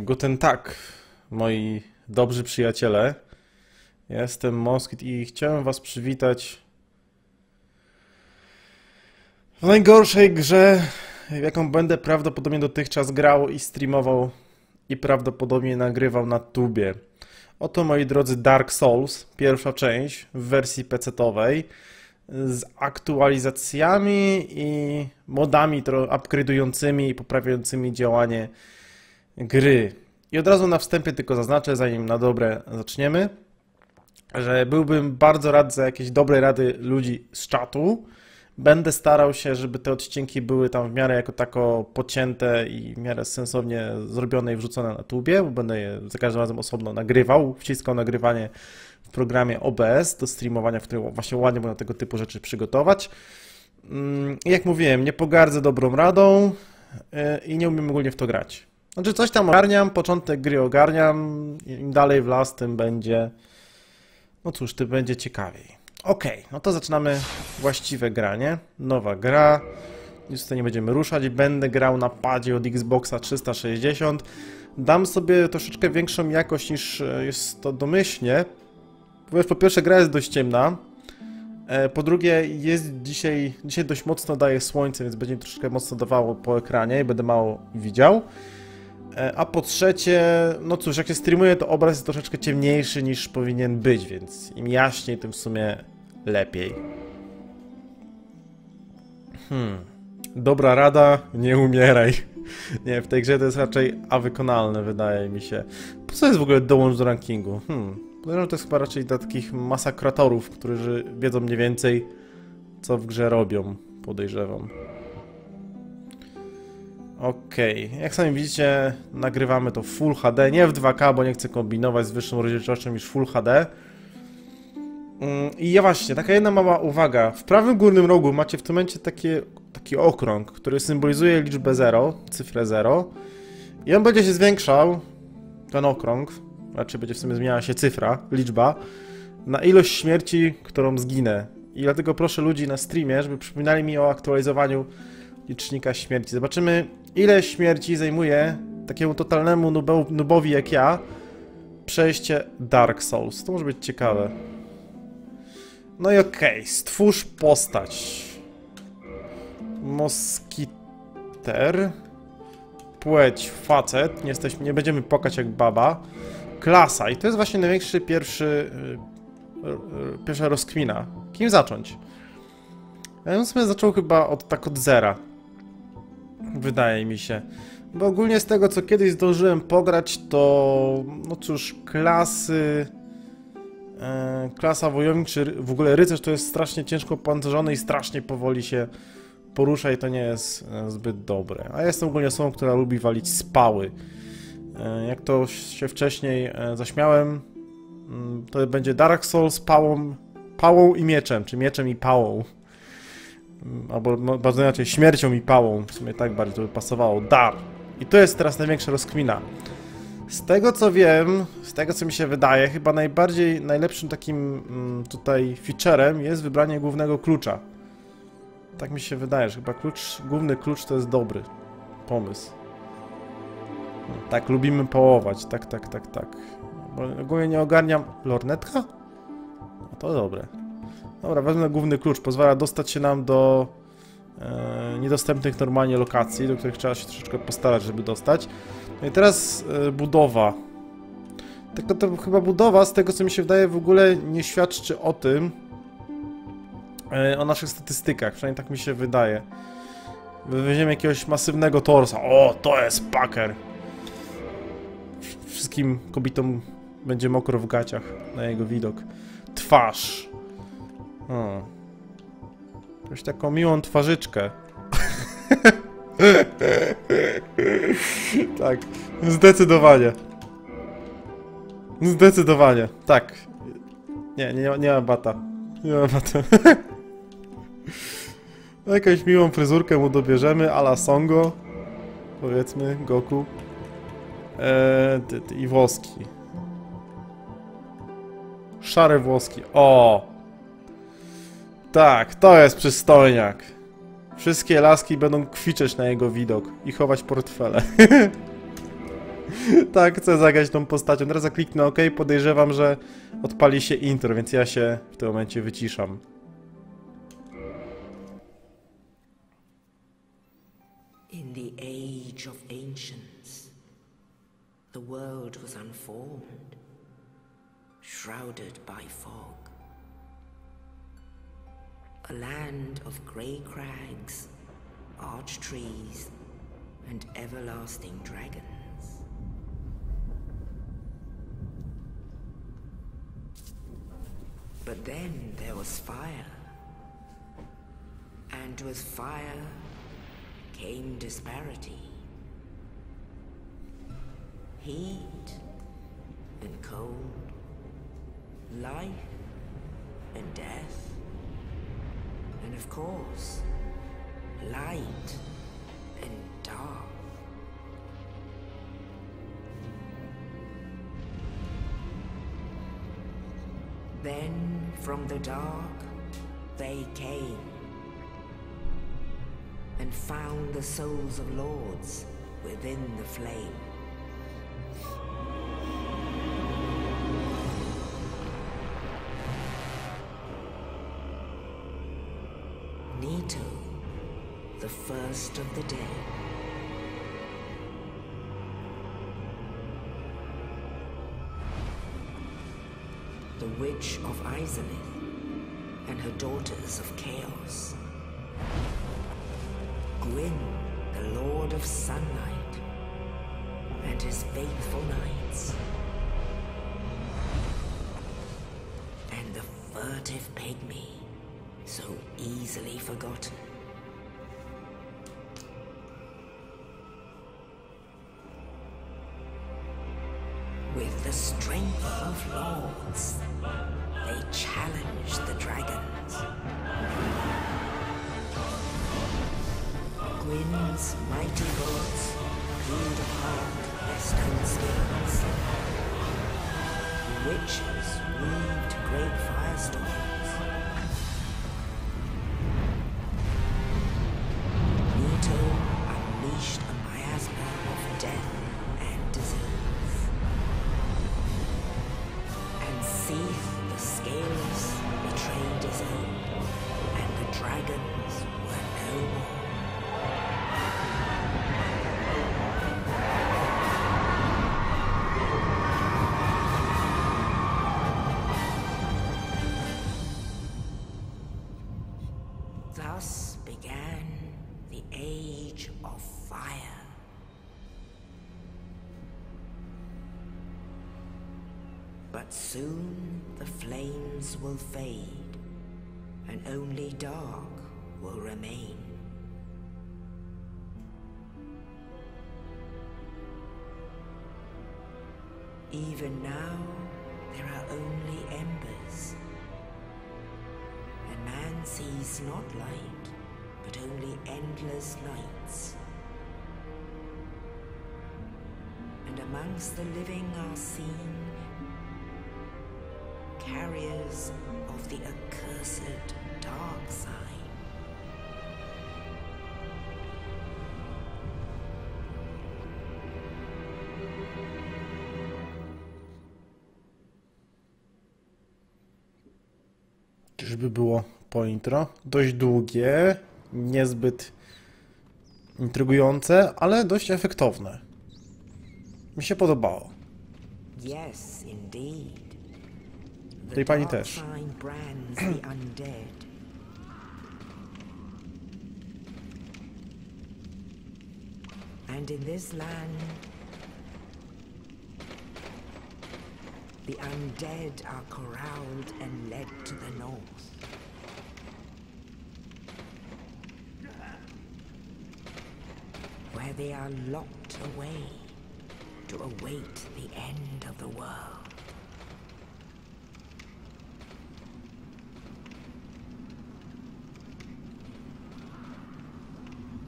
Guten Tag, moi dobrzy przyjaciele. Ja jestem Moskit i chciałem was przywitać w najgorszej grze, jaką będę prawdopodobnie dotychczas grał i streamował i prawdopodobnie nagrywał na tubie. Oto, moi drodzy, Dark Souls, pierwsza część w wersji PC-owej z aktualizacjami i modami upgrade'ującymi i poprawiającymi działanie gry. I od razu na wstępie tylko zaznaczę, zanim na dobre zaczniemy, że byłbym bardzo rad za jakieś dobre rady ludzi z czatu. Będę starał się, żeby te odcinki były tam w miarę jako tako pocięte i w miarę sensownie zrobione i wrzucone na tubie, bo będę je za każdym razem osobno nagrywał, wciskał nagrywanie w programie OBS do streamowania, w którym właśnie ładnie można tego typu rzeczy przygotować. Mm, jak mówiłem, nie pogardzę dobrą radą y, i nie umiem ogólnie w to grać. Znaczy coś tam ogarniam, początek gry ogarniam, im dalej w las, tym będzie... No cóż, tym będzie ciekawiej. Ok, no to zaczynamy właściwe granie. Nowa gra. Już tutaj nie będziemy ruszać. Będę grał na padzie od Xboxa 360. Dam sobie troszeczkę większą jakość niż e, jest to domyślnie. Ponieważ po pierwsze gra jest dość ciemna. E, po drugie jest dzisiaj, dzisiaj dość mocno daje słońce, więc będzie mi troszeczkę mocno dawało po ekranie i będę mało widział. E, a po trzecie, no cóż, jak się streamuje, to obraz jest troszeczkę ciemniejszy niż powinien być, więc im jaśniej, tym w sumie lepiej. Hmm. Dobra rada, nie umieraj. Nie, w tej grze to jest raczej a wykonalne, wydaje mi się. Po co jest w ogóle dołącz do rankingu? Hmm. Podejrzewam, to jest chyba raczej dla takich masakratorów, którzy wiedzą mniej więcej, co w grze robią. Podejrzewam. Okej, okay. jak sami widzicie, nagrywamy to Full HD, nie w 2K, bo nie chcę kombinować z wyższą rozdzielczością niż Full HD. Mm, I ja właśnie, taka jedna mała uwaga. W prawym górnym rogu macie w tym momencie takie, taki okrąg, który symbolizuje liczbę 0, cyfrę 0. I on będzie się zwiększał, ten okrąg, raczej będzie w sumie zmieniała się cyfra, liczba, na ilość śmierci, którą zginę. I dlatego proszę ludzi na streamie, żeby przypominali mi o aktualizowaniu licznika śmierci. Zobaczymy, ile śmierci zajmuje takiemu totalnemu nubowi jak ja przejście Dark Souls. To może być ciekawe. No i okej, okay. stwórz postać. Moskiter. Płeć facet. Nie, jesteśmy, nie będziemy płakać jak baba. Klasa. I to jest właśnie największy pierwszy... Yy, pierwsza rozkmina. Kim zacząć? Ja bym sobie zaczął chyba od tak od zera. Wydaje mi się. Bo ogólnie z tego, co kiedyś zdążyłem pograć, to... No cóż, klasy... E, klasa wojownik, czy w ogóle rycerz to jest strasznie ciężko pancerzony i strasznie powoli się porusza i to nie jest e, zbyt dobre. A jestem ogólnie osobą, która lubi walić spały. E, jak to się wcześniej zaśmiałem, mm, to będzie Dark Souls pałą, pałą i mieczem, czy mieczem i pałą. Albo no, bardzo inaczej, śmiercią i pałą. W sumie tak bardziej to by pasowało. Dar. I to jest teraz największa rozkmina. Z tego co wiem, z tego co mi się wydaje, chyba najbardziej, najlepszym takim mm, tutaj featurem jest wybranie głównego klucza. Tak mi się wydaje, że chyba klucz, główny klucz to jest dobry pomysł. Tak, lubimy połować, tak, tak, tak, tak. Bo ogólnie nie ogarniam... Lornetka? No to dobre. Dobra, wezmę główny klucz, pozwala dostać się nam do e, niedostępnych normalnie lokacji, do których trzeba się troszeczkę postarać, żeby dostać. No i teraz e, budowa. Tylko to chyba budowa, z tego co mi się wydaje, w ogóle nie świadczy o tym, e, o naszych statystykach, przynajmniej tak mi się wydaje. Weźmiemy jakiegoś masywnego torsa. O, to jest packer! Wszystkim kobietom będzie mokro w gaciach na jego widok. Twarz. O. Jakąś taką miłą twarzyczkę. tak, zdecydowanie. Zdecydowanie, tak. Nie, nie, nie ma bata. Nie ma bata. Jakąś miłą fryzurkę mu dobierzemy, ala Songo. Powiedzmy, Goku. Eee, I włoski. Szare włoski. O! Tak, to jest przystojniak. Wszystkie laski będą kwiczeć na jego widok i chować portfele. tak, chcę zagrać tą postacią. Teraz kliknę OK, podejrzewam, że odpali się intro, więc ja się w tym momencie wyciszam. In the age of ancients, the world was unformed, shrouded by fog. A land of grey crags, arch trees, and everlasting dragons. But then there was fire. And with fire came disparity. Heat and cold, life and death, and of course, light and dark. Then from the dark they came and found the souls of lords within the flame. Nito, the first of the day. The Witch of Izalith and her daughters of Chaos. Gwyn, the Lord of Sunlight, and his faithful knights. And the furtive pygmy, so easily forgotten. With the strength of lords, they challenged the dragons. Gwyn's mighty bullets peeled apart their stone skins. The witches weaved great firestorms. Age of Fire. But soon the flames will fade, and only dark will remain. Even now, there are only embers. And man sees not light, but only endless nights. And amongst the living are seen carriers of the accursed dark side. Czyżby było po intro? Dość długie, niezbyt intrygujące, ale dość efektowne. Mi się podobało. Yes, indeed. Tej pani też. And in this land, the undead are corralled and led to the north. Where they are locked away to await the end of the world.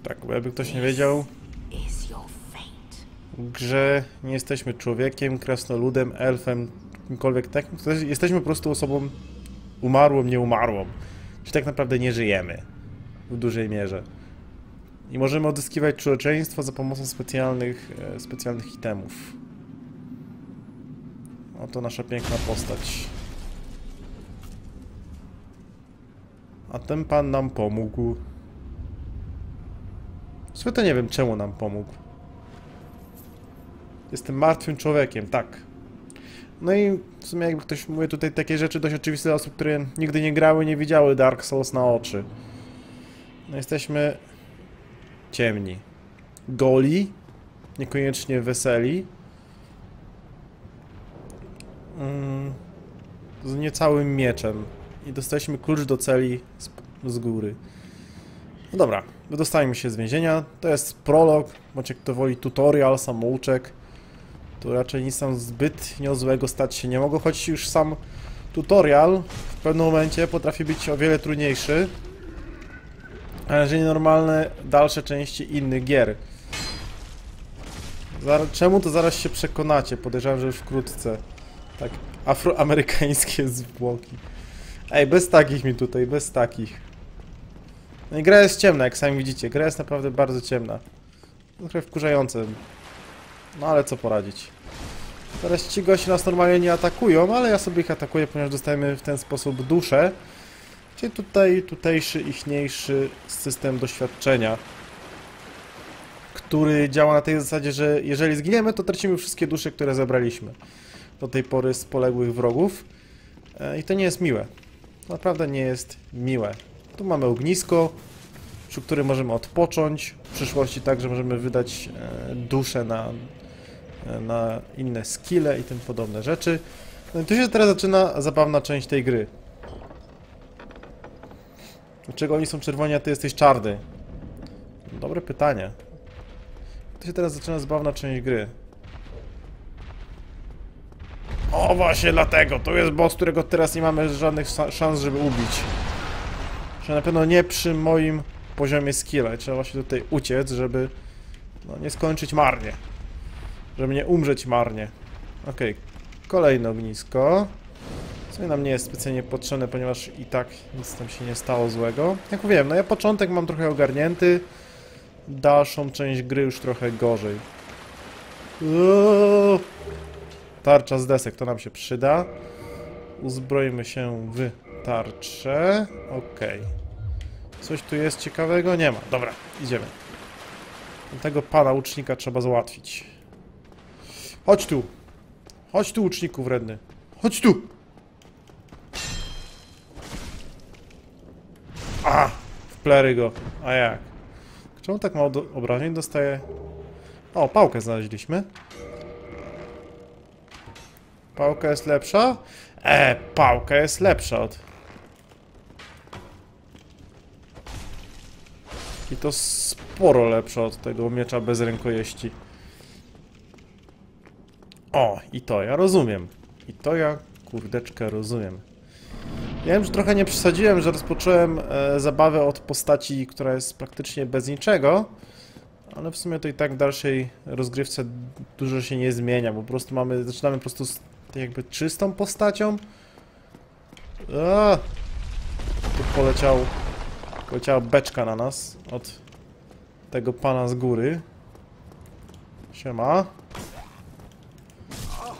Tak, jakby ktoś nie wiedział, grze nie jesteśmy człowiekiem, krasnoludem, elfem, kimkolwiek takim. Jesteśmy po prostu osobą umarłą, nieumarłą. Czyli tak naprawdę nie żyjemy. W dużej mierze. I możemy odzyskiwać człowieczeństwo za pomocą specjalnych, e, specjalnych itemów. Oto nasza piękna postać. A ten pan nam pomógł. Sumie to nie wiem, czemu nam pomógł. Jestem martwym człowiekiem, tak. No i w sumie jakby ktoś mówi tutaj takie rzeczy dość oczywiste dla osób, które nigdy nie grały, nie widziały Dark Souls na oczy. No jesteśmy ciemni. Goli, niekoniecznie weseli. Mm, z niecałym mieczem. I dostaliśmy klucz do celi z, z góry. No dobra, wydostajemy się z więzienia. To jest prolog, bądź jak to woli tutorial, samouczek. Tu raczej nic tam zbyt złego stać się nie mogło, choć już sam tutorial w pewnym momencie potrafi być o wiele trudniejszy. Aniżeli normalne dalsze części innych gier. Czemu to zaraz się przekonacie? Podejrzewam, że już wkrótce. Tak, afroamerykańskie zwłoki. Ej, bez takich mi tutaj, bez takich. No i gra jest ciemna, jak sami widzicie. Gra jest naprawdę bardzo ciemna. Trochę wkurzające. No ale co poradzić. Teraz ci gości nas normalnie nie atakują, ale ja sobie ich atakuję, ponieważ dostajemy w ten sposób duszę. Czyli tutaj tutejszy, ichniejszy system doświadczenia, który działa na tej zasadzie, że jeżeli zginiemy, to tracimy wszystkie dusze, które zebraliśmy do tej pory z poległych wrogów. E, I to nie jest miłe. Naprawdę nie jest miłe. Tu mamy ognisko, przy którym możemy odpocząć. W przyszłości także możemy wydać e, duszę na, e, na inne skille i tym podobne rzeczy. No i tu się teraz zaczyna zabawna część tej gry. Dlaczego oni są czerwoni, a ty jesteś czarny? Dobre pytanie. Tu się teraz zaczyna zabawna część gry. O, właśnie dlatego. To jest boss, którego teraz nie mamy żadnych szans, żeby ubić. Że na pewno nie przy moim poziomie skilla. Trzeba właśnie tutaj uciec, żeby no, nie skończyć marnie. Żeby nie umrzeć marnie. Okej, okay. kolejne ognisko. Co nam nie jest specjalnie potrzebne, ponieważ i tak nic tam się nie stało złego. Jak wiem, no ja początek mam trochę ogarnięty. Dalszą część gry już trochę gorzej. Uuuu. Tarcza z desek, to nam się przyda. Uzbroimy się w tarczę. Okej. Okay. Coś tu jest ciekawego? Nie ma. Dobra, idziemy. Tego pana łucznika trzeba załatwić. Chodź tu. Chodź tu, łuczniku wredny. Chodź tu. A! Wplery go. A jak? Czemu tak mało do obrażeń dostaje? O, pałkę znaleźliśmy. Pałka jest lepsza? E, pałka jest lepsza od... I to sporo lepsza od tego miecza bez rękojeści. O, i to ja rozumiem. I to ja, kurdeczkę, rozumiem. Ja że trochę nie przesadziłem, że rozpocząłem e, zabawę od postaci, która jest praktycznie bez niczego, ale w sumie to i tak w dalszej rozgrywce dużo się nie zmienia, po prostu mamy, zaczynamy po prostu z jakby czystą postacią. Tu poleciał, poleciała beczka na nas od tego pana z góry. Siema.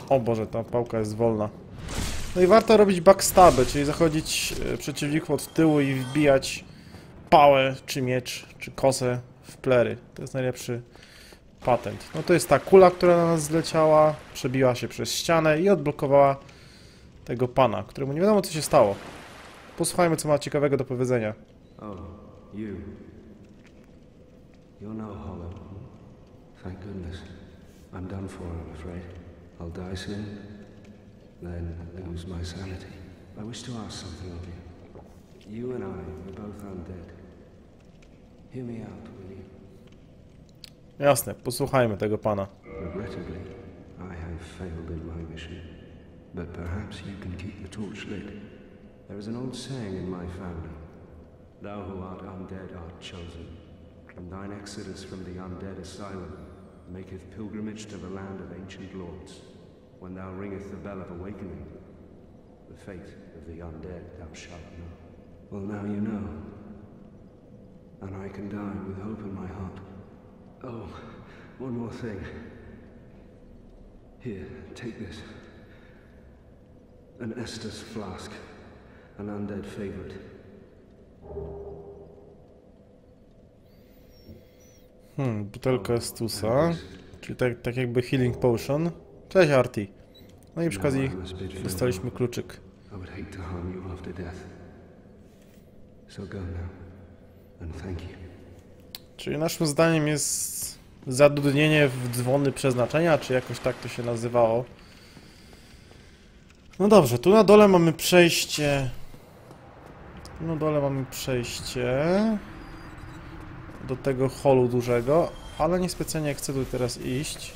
O Boże, ta pałka jest wolna. No i warto robić backstaby, czyli zachodzić e, przeciwników od tyłu i wbijać pałę, czy miecz, czy kosę w plery. To jest najlepszy patent. No to jest ta kula, która na nas zleciała, przebiła się przez ścianę i odblokowała tego pana, któremu nie wiadomo co się stało. Posłuchajmy, co ma ciekawego do powiedzenia. Oh, you. You're no hollow. Thank goodness. I'm done for, I'm afraid. I'll die soon, then lose my sanity. I wish to ask something of you. You and I are both undead. Hear me out, will you? Jasne, posłuchajmy tego pana. Regrettably, I have failed in my mission. But perhaps you can keep the torch lit. There is an old saying in my family. Thou who art undead art chosen. And thine exodus from the undead asylum maketh pilgrimage to the land of ancient lords. When thou ringest the bell of awakening, the fate of the undead thou shalt know. Well, now you know. and I can die with hope in my heart. Oh, one more thing. Here, take this. An Estus flask, an undead favorite. Hmm, butelka Estusa. Czyli tak, tak jakby healing potion. Cześć Arti. No i przy okazji dostaliśmy kluczyk. Czyli naszym zdaniem jest zadudnienie w dzwony przeznaczenia, czy jakoś tak to się nazywało. No dobrze, tu na dole mamy przejście. Tu na dole mamy przejście do tego holu dużego, ale niespecjalnie chcę tu teraz iść.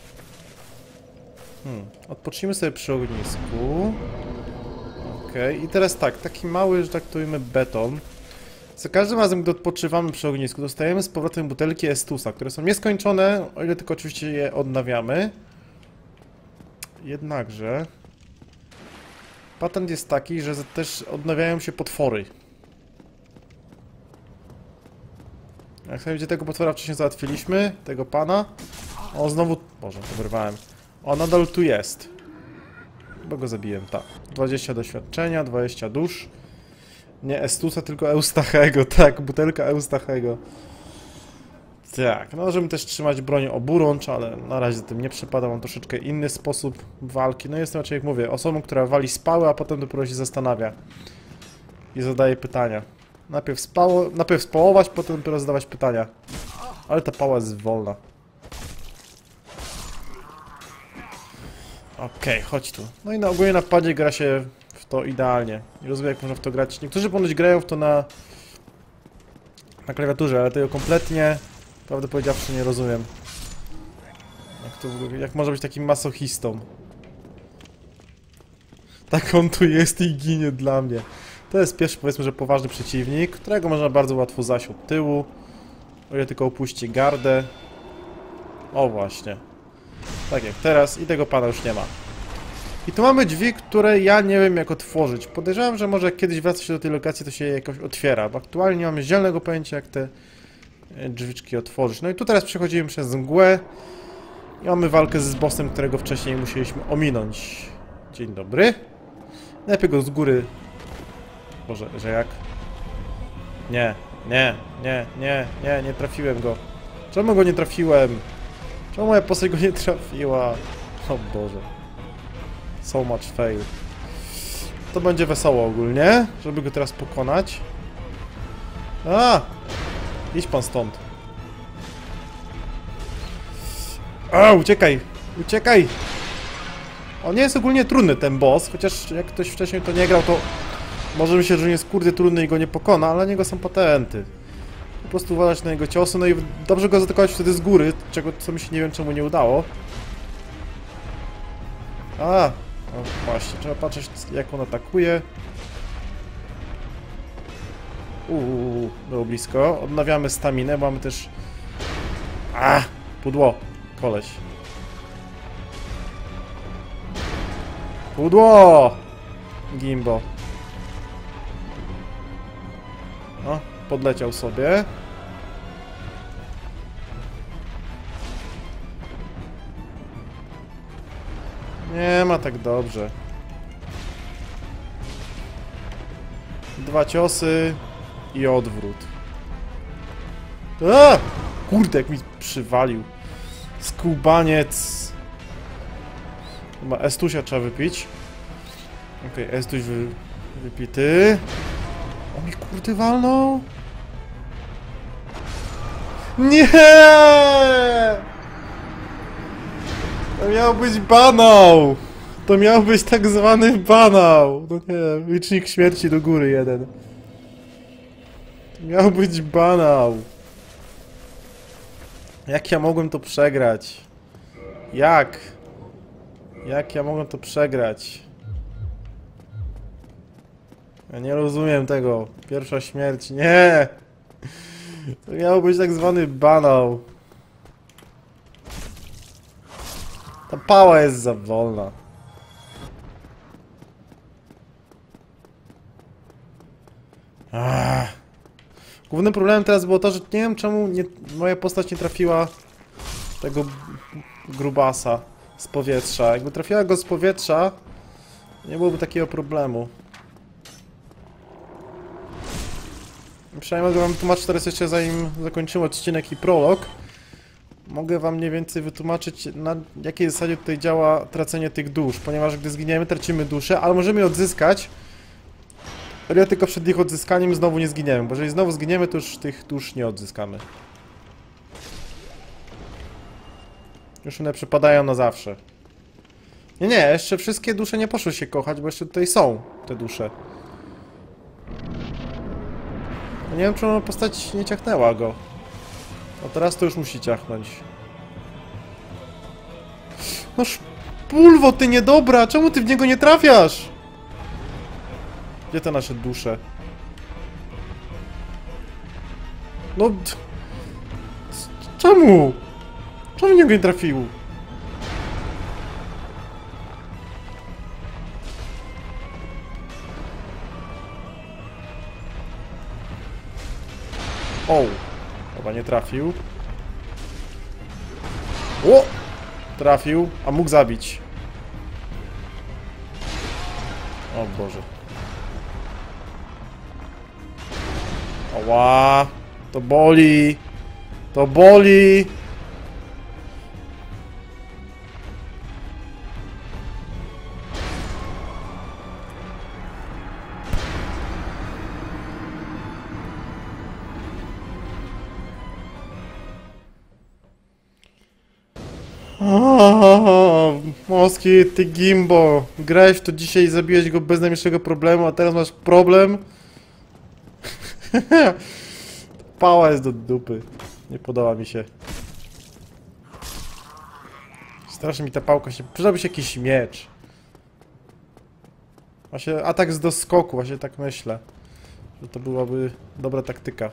Hmm. Odpocznijmy sobie przy ognisku. Okej, i teraz tak, taki mały, że tak to beton. Za każdym razem, gdy odpoczywamy przy ognisku, dostajemy z powrotem butelki Estusa, które są nieskończone, o ile tylko oczywiście je odnawiamy. Jednakże... Patent jest taki, że też odnawiają się potwory. Jak sobie tego potwora wcześniej załatwiliśmy, tego pana. O, znowu... Boże, wyrwałem. O, nadal tu jest. Chyba go zabiłem, tak. 20 doświadczenia, 20 dusz. Nie Estusa, tylko Eustachego, tak, butelka Eustachego. Tak, no możemy też trzymać broń oburącz, ale na razie tym nie przypada, mam troszeczkę inny sposób walki. No jestem raczej, jak mówię, osobą, która wali spały, a potem dopiero się zastanawia. I zadaje pytania. Najpierw, spało, najpierw spałować, potem dopiero zadawać pytania. Ale ta pała jest wolna. Okej, chodź tu. No i na ogólnie na padzie gra się w to idealnie. Nie rozumiem jak można w to grać. Niektórzy ponoć grają w to na na klawiaturze, ale tego kompletnie, prawdę powiedziawszy, nie rozumiem. Jak to jak może być takim masochistą? Tak on tu jest i ginie dla mnie. To jest pierwszy, powiedzmy, że poważny przeciwnik, którego można bardzo łatwo zaś od tyłu. O ile tylko opuści gardę. O właśnie. Tak jak teraz i tego pana już nie ma. I tu mamy drzwi, które ja nie wiem jak otworzyć. Podejrzewam, że może kiedyś wraca się do tej lokacji, to się je jakoś otwiera, bo aktualnie nie mamy zielonego pojęcia, jak te e, drzwiczki otworzyć. No i tu teraz przechodzimy przez mgłę i mamy walkę z bossem, którego wcześniej musieliśmy ominąć. Dzień dobry. Najpierw go z góry... Boże, że jak? Nie, nie, nie, nie, nie, nie trafiłem go. Czemu go nie trafiłem? Czemu moja postać go nie trafiła? O Boże. So much fail. To będzie wesoło ogólnie, żeby go teraz pokonać. A! Idź pan stąd. A, uciekaj! Uciekaj! On nie jest ogólnie trudny ten boss, chociaż jak ktoś wcześniej to nie grał, to może myśleć, że nie jest kurde trudny i go nie pokona, ale niego są patenty. Po prostu uważać na jego ciosy, no i dobrze go zaatakować wtedy z góry, czego co mi się nie wiem czemu nie udało. A, no właśnie, trzeba patrzeć jak on atakuje. Uuu, było blisko. Odnawiamy staminę, mamy też... A, pudło, koleś. Pudło! Gimbo. Podleciał sobie. Nie ma tak dobrze. Dwa ciosy i odwrót. A! Kurde, jak mi przywalił. Skubaniec. Chyba Estusia trzeba wypić. Okej, okay, Estuś wy, wypity. O mi kurde walnął. Nie! To miał być banał! To miał być tak zwany banał! No nie, licznik śmierci do góry jeden. To miał być banał. Jak ja mogłem to przegrać? Jak? Jak ja mogłem to przegrać? Ja nie rozumiem tego. Pierwsza śmierć. Nie! To miał być tak zwany banał. Ta pała jest za wolna. Ach. Głównym problemem teraz było to, że nie wiem czemu nie, moja postać nie trafiła tego grubasa z powietrza. Jakby trafiła go z powietrza, nie byłoby takiego problemu. Przynajmniej mogę wam tłumaczyć teraz jeszcze zanim zakończymy odcinek i prolog. Mogę wam mniej więcej wytłumaczyć na jakiej zasadzie tutaj działa tracenie tych dusz, ponieważ gdy zginiemy tracimy duszę, ale możemy je odzyskać. Ale tylko przed ich odzyskaniem znowu nie zginiemy, bo jeżeli znowu zginiemy to już tych dusz nie odzyskamy. Już one przypadają na zawsze. Nie, nie, jeszcze wszystkie dusze nie poszły się kochać, bo jeszcze tutaj są te dusze. No nie wiem, ona postać nie ciachnęła go. No teraz to już musi ciachnąć. No pulwo, ty niedobra! Czemu ty w niego nie trafiasz? Gdzie te nasze dusze? No... Czemu? Czemu w niego nie trafił? O! Chyba nie trafił. O! Trafił, a mógł zabić. O Boże. Oła! To boli! To boli! Moski, ty gimbo. Grałeś to dzisiaj i zabiłeś go bez najmniejszego problemu, a teraz masz problem? Pała jest do dupy. Nie podoba mi się. Strasznie mi ta pałka się... Przydałby się jakiś miecz. Właśnie atak z doskoku, właśnie tak myślę. Że to byłaby dobra taktyka.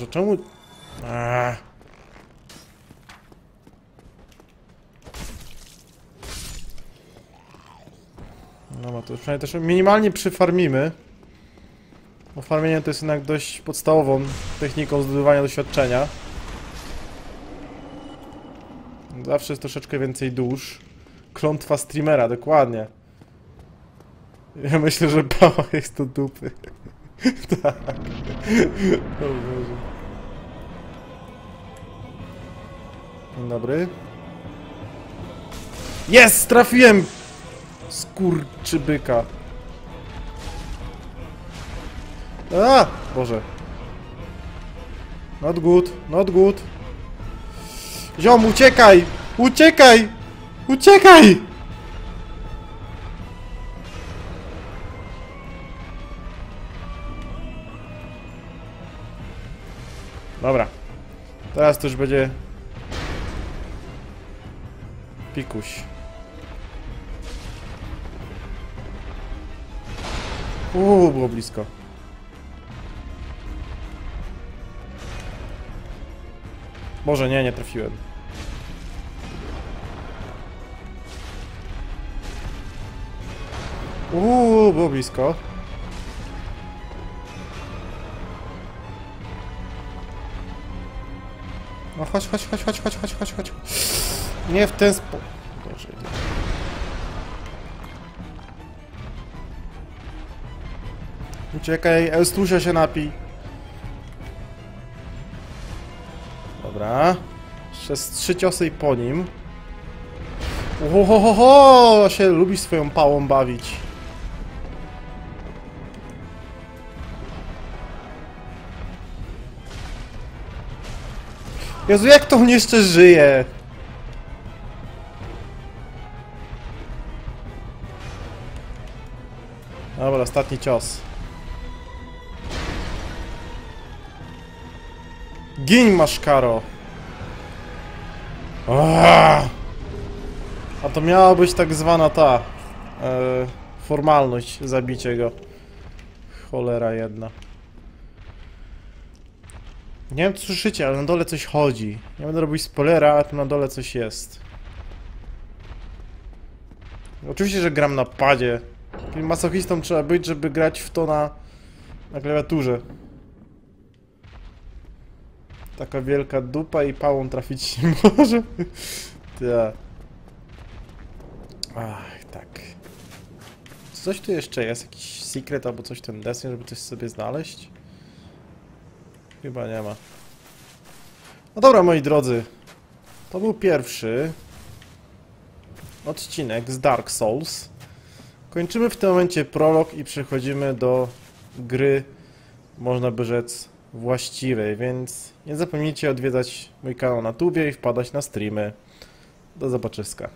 Boże, czemu... Aaaa. No, no to przynajmniej też minimalnie przyfarmimy. Bo farmienie to jest jednak dość podstawową techniką zdobywania doświadczenia. Zawsze jest troszeczkę więcej dusz. Klątwa streamera, dokładnie. Ja myślę, że pała jest do dupy. tak. O Boże. Dzień dobry. Jest! Trafiłem! Skurczybyka. A! Boże. Not good, not good. Ziom, uciekaj! Uciekaj! Uciekaj! Dobra. Teraz to już będzie... Pikuś. Uuu, było blisko. Może nie, nie trafiłem. Uuu, było blisko. No chodź, chodź, chodź, chodź, chodź, chodź, chodź, chodź. Nie w ten sposób. Uciekaj, Eustusia się napij. Dobra. Jeszcze trzy ciosy i po nim. Ohohoho! się lubi swoją pałą bawić. Jezu, jak to on jeszcze żyje? Ostatni cios. Gin maszkaro! Aaaa! A to miała być tak zwana ta e, formalność zabicie go. Cholera jedna. Nie wiem, czy słyszycie, ale na dole coś chodzi. Nie będę robić spoilera, ale tu na dole coś jest. Oczywiście, że gram na padzie. Takim masochistą trzeba być, żeby grać w to na, na klawiaturze. Taka wielka dupa i pałą trafić nie może. Tak. Ach, tak. Coś tu jeszcze jest? Jakiś secret albo coś ten deseń, żeby coś sobie znaleźć? Chyba nie ma. No dobra, moi drodzy. To był pierwszy odcinek z Dark Souls. Kończymy w tym momencie prolog i przechodzimy do gry, można by rzec, właściwej, więc nie zapomnijcie odwiedzać mój kanał na tubie i wpadać na streamy. Do zobaczyska.